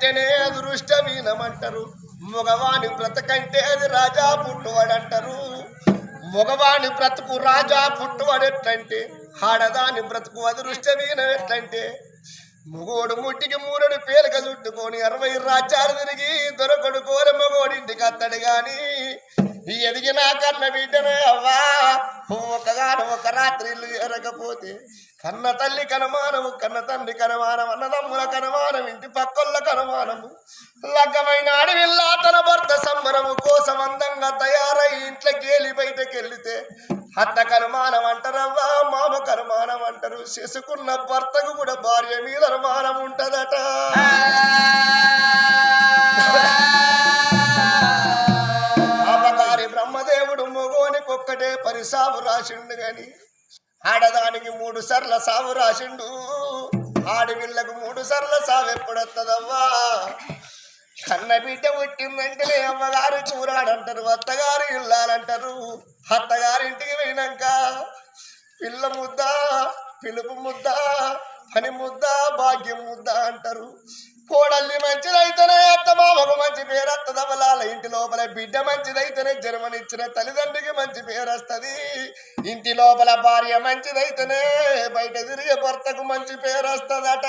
బ్రతుకంటేనే అదృష్టమీనమంటారు మగవాని బ్రతకంటే అది రాజా పుట్టువాడంటారు. మగవాని బ్రతుకు రాజా పుట్టువాడెట్లంటే? ఆడదాని బ్రతుకు అదృష్టమీనం ఎట్లంటే మొగోడు ముట్టికి మూరడు పేలిక చుట్టుకొని అరవై రాజ్యాలు తిరిగి దొరకడు కోర మగోడింటికి అత్తడు గాని ఎదిగినా కన్న బిడ్డనే అవ్వా? ఒకగాను ఒక రాత్రి ఇల్లు ఎరగపోతే కన్న తల్లి కనమానము కన్న తండ్రి కనమానం అన్నదమ్ముల కనమానం ఇంటి పక్కల కనమానము. లగ్గమైన అడవిల్లా తన భర్త సంబరము కోసం అందంగా తయారై ఇంట్లో గేలి బయటకు అత్త కనుమానం అంటారవ్వా మామ కనుమానం అంటారు చేసుకున్న భర్తకు కూడా భార్య మీద అనుమానం ఉంటదట. అమ్మగారి బ్రహ్మదేవుడు మొగోనికి ఒక్కటే పరిసావు రాసిండు గాని ఆడదానికి మూడు సార్ల సాగు రాసిండు. ఆడపిల్లకు మూడు సార్లు సావెప్పుడొస్తుందవ్వా ఎప్పుడొత్తదవ్వా? కన్న బిడ్డ పుట్టిందంటేనే అమ్మగారు చూరాడంటారు అత్తగారు ఇల్లాలంటారు. అత్తగారింటికి పోయినాక పిల్ల ముద్ద పిలుపు ముద్ద పని ముద్ద భాగ్యం ముద్ద అంటారు. కోడల్ని మంచిదైతేనే అత్త మామకు మంచి పేరు వస్తుంది వాళ్ళ ఇంటి లోపల బిడ్డ మంచిదైతేనే జన్మనిచ్చిన తల్లిదండ్రికి మంచి పేరు వస్తుంది. ఇంటి లోపల భార్య మంచిదైతేనే బయట తిరిగే భర్తకు మంచి పేరు వస్తుందట.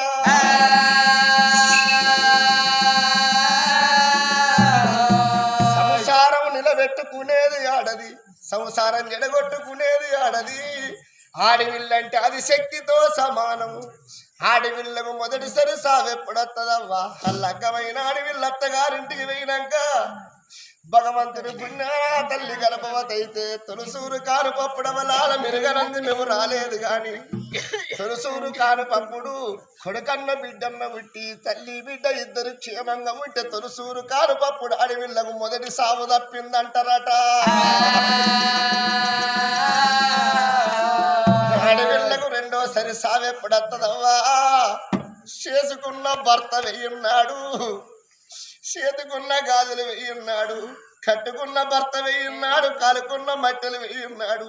సంసారం నిలబెట్టుకునేది ఆడది సంసారం జడగొట్టుకునేది ఆడది. ఆడవిల్లంటే అది శక్తితో సమానము. ఆడవిల్లకు మొదటిసారి సావెప్పుడత్తదవ్వా అల్లకమైన ఆడవిల్ల అత్తగారింటికి పోయినాక భగవంతుడి పుణ్య తల్లి గర్భవతైతే తులసూరు కాను పప్పుడవలాల మెరుగనంది మేము రాలేదు గాని తులసూరు కాను పప్పుడు కొడుకన్న బిడ్డన్న ఉట్టి తల్లి బిడ్డ ఇద్దరు క్షేమంగా ఉంటే తులసూరు కాను పప్పుడు అడవిళ్ళకు మొదటి సాగు తప్పిందంటారట. సరి సావెప్పుడత్తదవ్వా చేసుకున్న భర్త వెయ్యున్నాడు చేతుకున్న గాజులు వెయ్యున్నాడు కట్టుకున్న భర్త వెయ్యున్నాడు కాలుకున్న మట్టెలు వెయ్యున్నాడు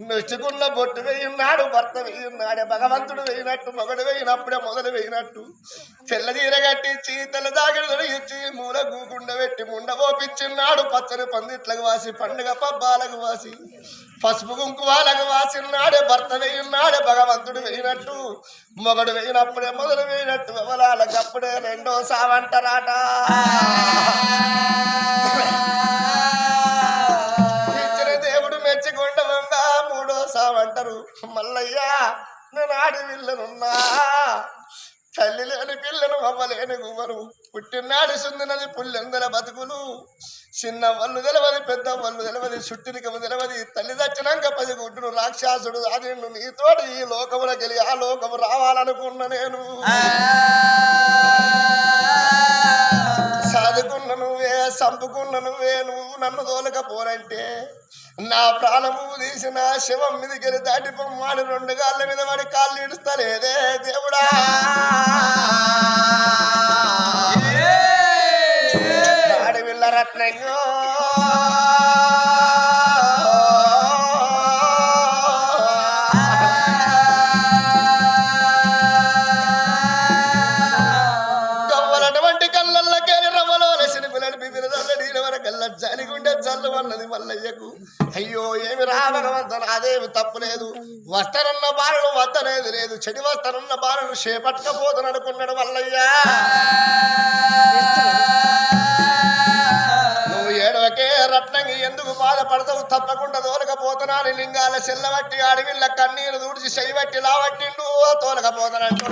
నొచ్చుకున్న బొట్టు వెయ్యున్నాడు భర్త వెయ్యున్నాడే భగవంతుడు వేయినట్టు మొగడు వేయినప్పుడే మొదలు వేయినట్టు తెల్ల చీర కట్టించి తెల్ల దాగిడు ఇచ్చి మూల గూకుండ పెట్టి ముండ పోపిచ్చిన్నాడు పచ్చని పందిట్లకు వాసి పండుగ పబ్బాలకు వాసి. పసుపు కుంకుమాలకు వాసినాడే భర్త వేయున్నాడే భగవంతుడు వేయినట్టు మొగడు వేయినప్పుడే మొదలు వేయినట్టు వివరాలకు అప్పుడే రెండో సావంటరాట ఇచ్చిన దేవుడు మెచ్చుకుండవంగా మూడో సావంటారు మల్లయ్యా నేను ఆడి విల్లనున్నా. తల్లి లేని పిల్లను అవ్వలేని గువ్వను పుట్టినాడు సుందినది పుల్లెందల బతుకులు. చిన్న వాళ్ళు తెలవది పెద్ద వాళ్ళు తెలవది చుట్టినికము తెలవది. తల్లి దచ్చినాక పది గుడ్డును రాక్షసుడు అది నీతోటి ఈ లోకములకెళ్ళి ఆ లోకము రావాలనుకున్న నేను. నువ్వే సంపుకున్న నువ్వే నువ్వు నన్ను తోలకపోరంటే? నా ప్రాణము తీసిన శవం మీదకెళ్ళి దాటి పొమ్మాడు రెండు కాళ్ళ మీద వాడి కాళ్ళు ఇడుస్తలేదే దేవుడా? అడవిల్ల రత్నంగో వరకల్లా చలిగుండే చల్లు అన్నది మల్లయ్యకు. అయ్యో ఏమి రా భగవంతుని అదేమి తప్పులేదు వస్తానన్న బాలను వద్దనేది లేదు. చెడి వస్తానన్న బాలను చేపట్టకపోదని అనుకున్నాడు మల్లయ్యా. ఏడవకే రత్నంగి ఎందుకు బాధపడతావు? తప్పకుండా తోలకపోతున్నాను లింగాల చెల్లబట్టి అడవిళ్ళ కన్నీరు దూడిచి చేయబట్టి లావట్టిండు తోలకపోతానంటూ